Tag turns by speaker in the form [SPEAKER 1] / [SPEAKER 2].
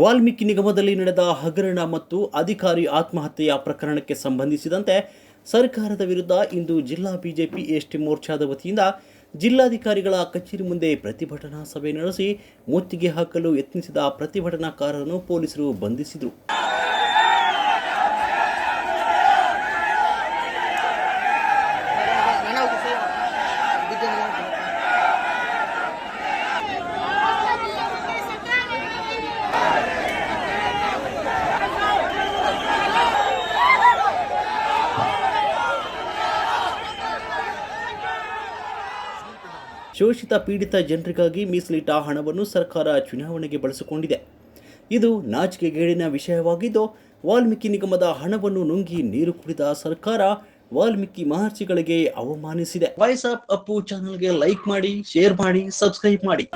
[SPEAKER 1] ವಾಲ್ಮೀಕಿ ನಿಗಮದಲ್ಲಿ ನಡೆದ ಹಗರಣ ಮತ್ತು ಅಧಿಕಾರಿ ಆತ್ಮಹತ್ಯೆಯ ಪ್ರಕರಣಕ್ಕೆ ಸಂಬಂಧಿಸಿದಂತೆ ಸರ್ಕಾರದ ವಿರುದ್ಧ ಇಂದು ಜಿಲ್ಲಾ ಬಿಜೆಪಿ ಎಸ್ಟಿ ಮೋರ್ಚಾದ ವತಿಯಿಂದ ಜಿಲ್ಲಾಧಿಕಾರಿಗಳ ಕಚೇರಿ ಮುಂದೆ ಪ್ರತಿಭಟನಾ ಸಭೆ ನಡೆಸಿ ಮುತ್ತಿಗೆ ಹಾಕಲು ಯತ್ನಿಸಿದ ಪ್ರತಿಭಟನಾಕಾರರನ್ನು ಪೊಲೀಸರು ಬಂಧಿಸಿದರು. ಶೋಷಿತ ಪೀಡಿತ ಜನರಿಗಾಗಿ ಮೀಸಲಿಟ್ಟ ಹಣವನ್ನು ಸರ್ಕಾರ ಚುನಾವಣೆಗೆ ಬಳಸಿಕೊಂಡಿದೆ. ಇದು ನಾಚಿಕೆಗೇಡಿನ ವಿಷಯವಾಗಿದ್ದು, ವಾಲ್ಮೀಕಿ ನಿಗಮದ ಹಣವನ್ನು ನುಂಗಿ ನೀರು ಕುಡಿದ ಸರ್ಕಾರ ವಾಲ್ಮೀಕಿ ಮಹರ್ಷಿಗಳಿಗೆ ಅವಮಾನಿಸಿದೆ. ವಾಯ್ಸ್ ಆಫ್ ಅಪ್ಪು ಚಾನಲ್ಗೆ ಲೈಕ್ ಮಾಡಿ ಶೇರ್ ಮಾಡಿ ಸಬ್ಸ್ಕ್ರೈಬ್ ಮಾಡಿ.